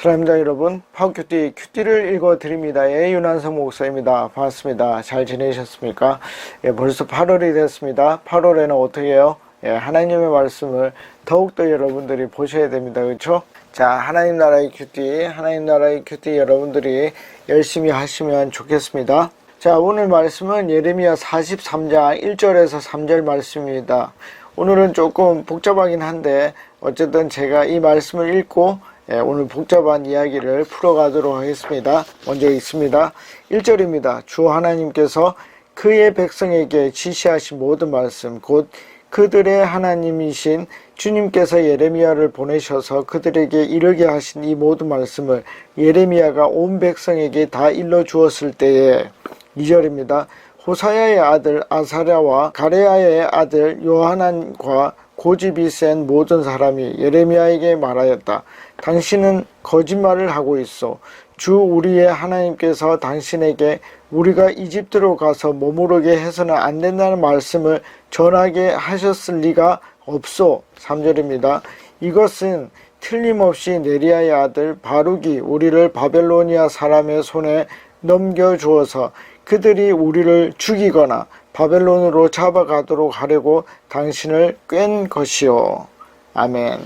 사랑합니다 여러분. 파워큐티 큐티를 읽어드립니다의 윤한성 목사입니다. 반갑습니다. 잘 지내셨습니까? 예, 벌써 8월이 됐습니다. 8월에는 어떻게 해요? 예, 하나님의 말씀을 더욱더 여러분들이 보셔야 됩니다. 그렇죠 자 하나님 나라의 큐티 하나님 나라의 큐티 여러분들이 열심히 하시면 좋겠습니다. 자 오늘 말씀은 예레미야 43장 1절에서 3절 말씀입니다. 오늘은 조금 복잡하긴 한데 어쨌든 제가 이 말씀을 읽고 예, 오늘 복잡한 이야기를 풀어가도록 하겠습니다. 먼저 읽습니다. 1절입니다. 주 하나님께서 그의 백성에게 지시하신 모든 말씀, 곧 그들의 하나님이신 주님께서 예레미야를 보내셔서 그들에게 이르게 하신 이 모든 말씀을 예레미야가 온 백성에게 다 일러 주었을 때에 2절입니다. 호사야의 아들 아사랴와 가레아의 아들 요하난과 고집이 센 모든 사람이 예레미야에게 말하였다. 당신은 거짓말을 하고 있어. 주 우리의 하나님께서 당신에게 우리가 이집트로 가서 머무르게 해서는 안 된다는 말씀을 전하게 하셨을 리가 없소. 3절입니다. 이것은 틀림없이 네리아의 아들 바룩이 우리를 바벨로니아 사람의 손에 넘겨 주어서 그들이 우리를 죽이거나 바벨론으로 잡아가도록 하려고 당신을 꿰는 것이요. 아멘.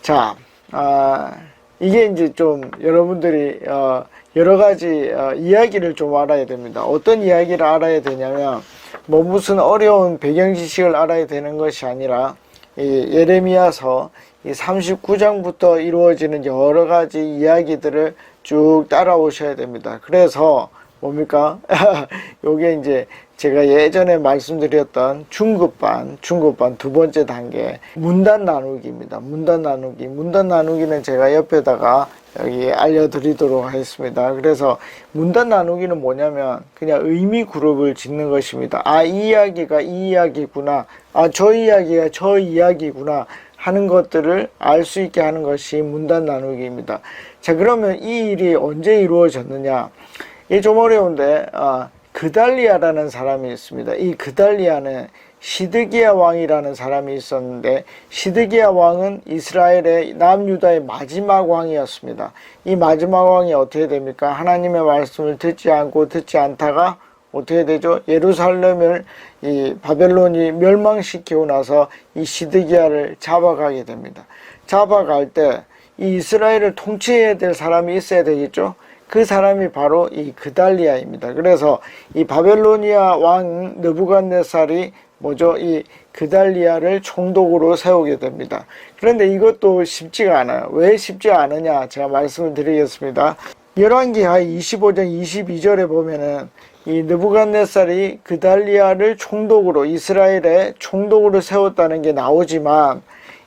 자, 아, 이게 이제 좀 여러분들이 어, 여러 가지 어, 이야기를 좀 알아야 됩니다. 어떤 이야기를 알아야 되냐면 뭐 무슨 어려운 배경 지식을 알아야 되는 것이 아니라 이 예레미야서 이 39장부터 이루어지는 여러 가지 이야기들을 쭉 따라오셔야 됩니다. 그래서 뭡니까? 요게 이제 제가 예전에 말씀드렸던 중급반, 중급반 두 번째 단계 문단 나누기입니다. 문단 나누기. 문단 나누기는 제가 옆에다가 여기 알려드리도록 하겠습니다. 그래서 문단 나누기는 뭐냐면 그냥 의미 그룹을 짓는 것입니다. 아, 이 이야기가 이 이야기구나. 아, 저 이야기가 저 이야기구나. 하는 것들을 알 수 있게 하는 것이 문단 나누기입니다. 자, 그러면 이 일이 언제 이루어졌느냐? 이게 좀 어려운데, 아, 그달리아라는 사람이 있습니다. 이 그달리아는 시드기야 왕이라는 사람이 있었는데 시드기야 왕은 이스라엘의 남유다의 마지막 왕이었습니다. 이 마지막 왕이 어떻게 됩니까? 하나님의 말씀을 듣지 않고 듣지 않다가 어떻게 되죠? 예루살렘을 이 바벨론이 멸망시키고 나서 이 시드기야를 잡아가게 됩니다. 잡아갈 때 이 이스라엘을 통치해야 될 사람이 있어야 되겠죠? 그 사람이 바로 이 그달리아입니다. 그래서 이 바벨로니아 왕 느부갓네살이 뭐죠? 이 그달리아를 총독으로 세우게 됩니다. 그런데 이것도 쉽지가 않아요. 왜 쉽지 않으냐? 제가 말씀을 드리겠습니다. 열왕기하 25장 22절에 보면은 이 느부갓네살이 그달리아를 총독으로 이스라엘의 총독으로 세웠다는 게 나오지만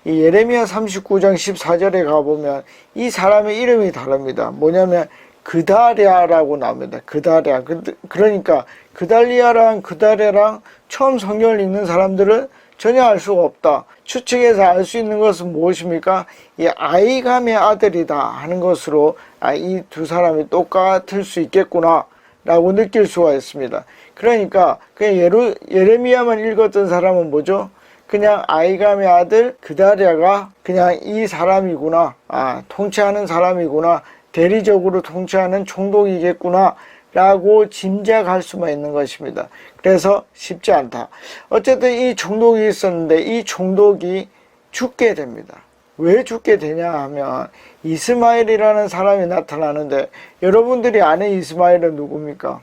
이 예레미야 39장 14절에 가보면 이 사람의 이름이 다릅니다. 뭐냐면 그다리아라고 나옵니다. 그다리아. 그, 그러니까 그달리아랑 그다리아랑 처음 성경을 읽는 사람들은 전혀 알 수가 없다. 추측해서 알 수 있는 것은 무엇입니까? 이 아이감의 아들이다 하는 것으로 아, 이 두 사람이 똑같을 수 있겠구나 라고 느낄 수가 있습니다. 그러니까 그냥 예루, 예레미야만 읽었던 사람은 뭐죠? 그냥 아이감의 아들 그다리아가 그냥 이 사람이구나. 아, 통치하는 사람이구나. 대리적으로 통치하는 총독이겠구나 라고 짐작할 수만 있는 것입니다. 그래서 쉽지 않다. 어쨌든 이 총독이 있었는데 이 총독이 죽게 됩니다. 왜 죽게 되냐 하면 이스마엘이라는 사람이 나타나는데 여러분들이 아는 이스마엘은 누굽니까?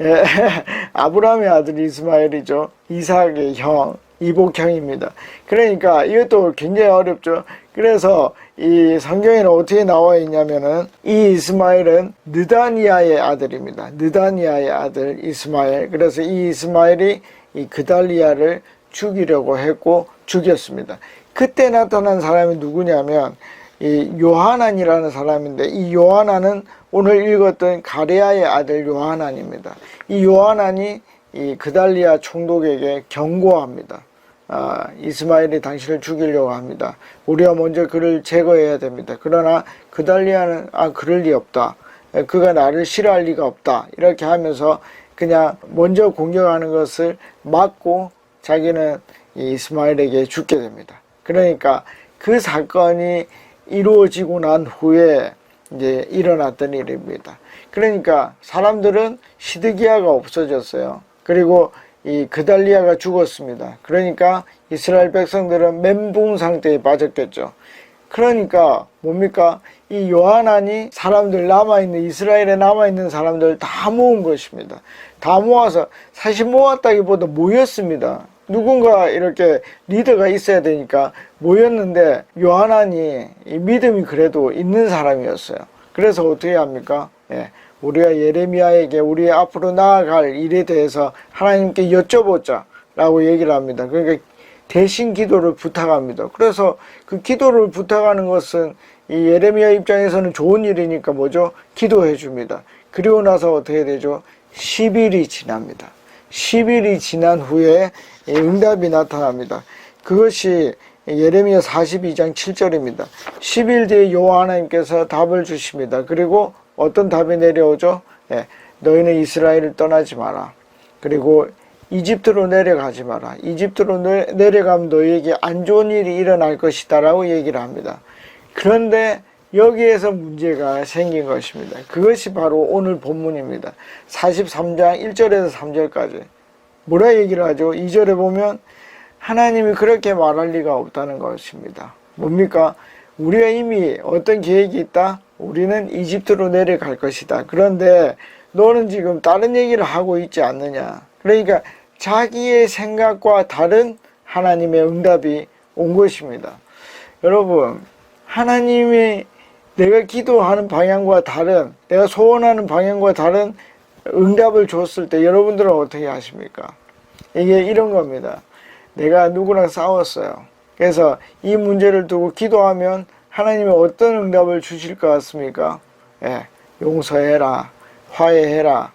예, 아브라함의 아들 이스마엘이죠. 이삭의 형, 이복형입니다. 그러니까 이것도 굉장히 어렵죠. 그래서 이 성경에는 어떻게 나와 있냐면은 이 이스마엘은 느다니아의 아들입니다. 느다니아의 아들 이스마엘. 그래서 이 이스마엘이 이 그달리아를 죽이려고 했고 죽였습니다. 그때 나타난 사람이 누구냐면 이 요하난이라는 사람인데 이 요하난은 오늘 읽었던 가레아의 아들 요하난입니다. 이 요하난이 이 그달리아 총독에게 경고합니다. 아, 이스마엘이 당신을 죽이려고 합니다. 우리가 먼저 그를 제거해야 됩니다. 그러나 그달리아는 아 그럴 리 없다. 그가 나를 싫어할 리가 없다. 이렇게 하면서 그냥 먼저 공격하는 것을 막고 자기는 이스마엘에게 죽게 됩니다. 그러니까 그 사건이 이루어지고 난 후에 이제 일어났던 일입니다. 그러니까 사람들은 시드기야가 없어졌어요. 그리고 이 그달리아가 죽었습니다. 그러니까 이스라엘 백성들은 멘붕 상태에 빠졌겠죠. 그러니까 뭡니까? 이 요한안이 사람들 남아있는 이스라엘에 남아있는 사람들 다 모은 것입니다. 다 모아서 사실 모았다기보다 모였습니다. 누군가 이렇게 리더가 있어야 되니까 모였는데 요한안이 이 믿음이 그래도 있는 사람이었어요. 그래서 어떻게 합니까? 예, 우리가 예레미야에게 우리 앞으로 나아갈 일에 대해서 하나님께 여쭤보자 라고 얘기를 합니다. 그러니까 대신 기도를 부탁합니다. 그래서 그 기도를 부탁하는 것은 이 예레미야 입장에서는 좋은 일이니까 뭐죠? 기도해 줍니다. 그리고 나서 어떻게 되죠? 10일이 지납니다. 10일이 지난 후에 이 응답이 나타납니다. 그것이 예레미야 42장 7절입니다. 10일 뒤에 여호와 하나님께서 답을 주십니다. 그리고 어떤 답이 내려오죠? 예, 너희는 이스라엘을 떠나지 마라. 그리고 이집트로 내려가지 마라. 이집트로 내, 내려가면 너희에게 안 좋은 일이 일어날 것이다 라고 얘기를 합니다. 그런데 여기에서 문제가 생긴 것입니다. 그것이 바로 오늘 본문입니다. 43장 1절에서 3절까지. 뭐라 얘기를 하죠? 2절에 보면 하나님이 그렇게 말할 리가 없다는 것입니다. 뭡니까? 우리가 이미 어떤 계획이 있다? 우리는 이집트로 내려갈 것이다. 그런데 너는 지금 다른 얘기를 하고 있지 않느냐. 그러니까 자기의 생각과 다른 하나님의 응답이 온 것입니다. 여러분, 하나님이 내가 기도하는 방향과 다른, 내가 소원하는 방향과 다른 응답을 줬을 때 여러분들은 어떻게 하십니까? 이게 이런 겁니다. 내가 누구랑 싸웠어요. 그래서 이 문제를 두고 기도하면 하나님이 어떤 응답을 주실 것 같습니까? 예, 용서해라, 화해해라.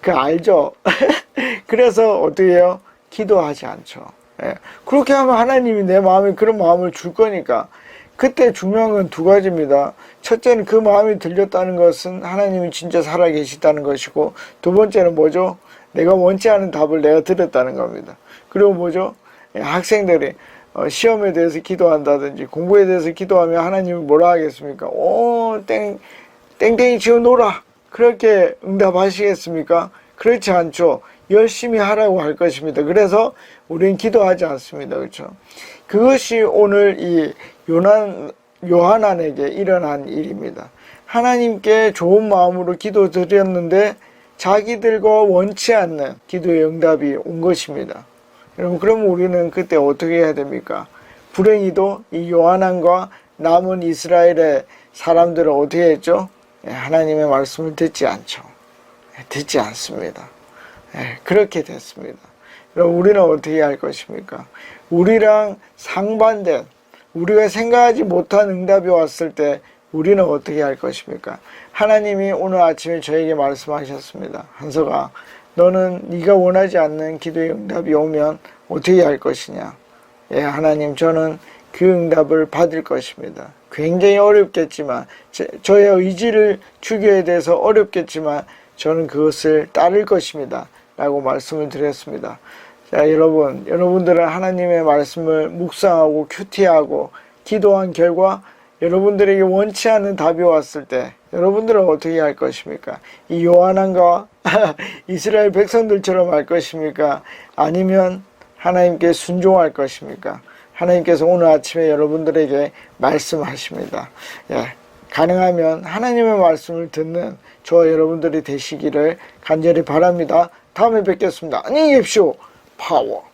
그 알죠? 그래서 어떻게 해요? 기도하지 않죠. 예, 그렇게 하면 하나님이 내 마음에 그런 마음을 줄 거니까. 그때 중요한 건 두 가지입니다. 첫째는 그 마음이 들렸다는 것은 하나님이 진짜 살아계시다는 것이고, 두 번째는 뭐죠? 내가 원치 않은 답을 내가 들었다는 겁니다. 그리고 뭐죠? 예, 학생들이 어, 시험에 대해서 기도한다든지 공부에 대해서 기도하면 하나님이 뭐라 하겠습니까? 오, 땡, 땡땡이 치워 놀아. 그렇게 응답하시겠습니까? 그렇지 않죠. 열심히 하라고 할 것입니다. 그래서 우리는 기도하지 않습니다. 그렇죠? 그것이 오늘 이 요난, 요한안에게 일어난 일입니다. 하나님께 좋은 마음으로 기도 드렸는데 자기들과 원치 않는 기도의 응답이 온 것입니다. 여러분, 그럼 우리는 그때 어떻게 해야 됩니까? 불행히도 이 요한안과 남은 이스라엘의 사람들은 어떻게 했죠? 예, 하나님의 말씀을 듣지 않죠. 예, 듣지 않습니다. 예, 그렇게 됐습니다. 그럼 우리는 어떻게 할 것입니까? 우리랑 상반된, 우리가 생각하지 못한 응답이 왔을 때 우리는 어떻게 할 것입니까? 하나님이 오늘 아침에 저에게 말씀하셨습니다. 한서가 너는 네가 원하지 않는 기도의 응답이 오면 어떻게 할 것이냐? 예, 하나님 저는 그 응답을 받을 것입니다. 굉장히 어렵겠지만 제, 저의 의지를 죽여야 돼서 어렵겠지만 저는 그것을 따를 것입니다. 라고 말씀을 드렸습니다. 자, 여러분, 여러분들은 하나님의 말씀을 묵상하고 큐티하고 기도한 결과 여러분들에게 원치 않는 답이 왔을 때 여러분들은 어떻게 할 것입니까? 이 요한안과 이스라엘 백성들처럼 할 것입니까? 아니면 하나님께 순종할 것입니까? 하나님께서 오늘 아침에 여러분들에게 말씀하십니다. 예, 가능하면 하나님의 말씀을 듣는 저 여러분들이 되시기를 간절히 바랍니다. 다음에 뵙겠습니다. 안녕히 계십시오. 파워.